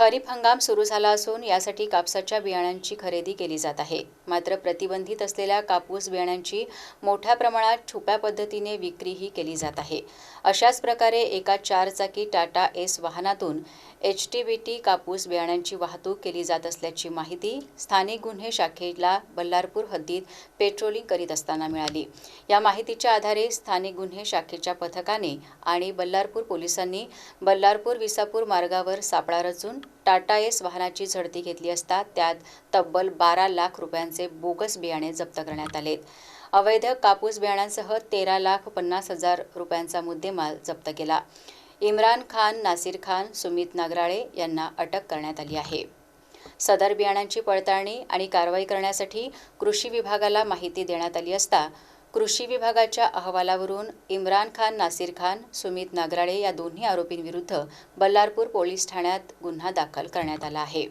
खरीप हंगाम सुरू झाला असून यासाठी कापसाच्या बियाण्यांची खरेदी केली जात आहे. मात्र प्रतिबंधित असलेल्या कापूस बियाण्यांची मोठ्या प्रमाणात छुप्या पद्धतीने विक्रीही केली जात आहे. अशाच प्रकारे एका चारचाकी टाटा एस वाहनातून एच टी बी टी कापूस बियाण्यांची वाहतूक केली जात असल्याची माहिती स्थानिक गुन्हे शाखेला बल्लारपूर हद्दीत पेट्रोलिंग करीत असताना मिळाली. या माहितीच्या आधारे स्थानिक गुन्हे शाखेच्या पथकाने आणि बल्लारपूर पोलिसांनी बल्लारपूर विसापूर मार्गावर सापळा रचून टाटा एस वाहनाची झडती घेतली असता त्यात तब्बल बारा लाख रुपयांचे बोगस बियाणे जप्त करण्यात आलेत अवैध कापूस बियाण्यांसह तेरा लाख पन्नास हजार रुपयांचा मुद्देमाल जप्त केला. इम्रान खान नासिर खान सुमित नागराळे यांना अटक करण्यात आली आहे. सदर बियाण्यांची पडताळणी आणि कारवाई करण्यासाठी कृषी विभागाला माहिती देण्यात आली असता कृषी विभागाच्या अहवालावरून इम्रान खान नासिर खान सुमित नागराळे या दोन्ही आरोपींविरुद्ध बल्लारपूर पोलीस ठाण्यात गुन्हा दाखल करण्यात आला आहे.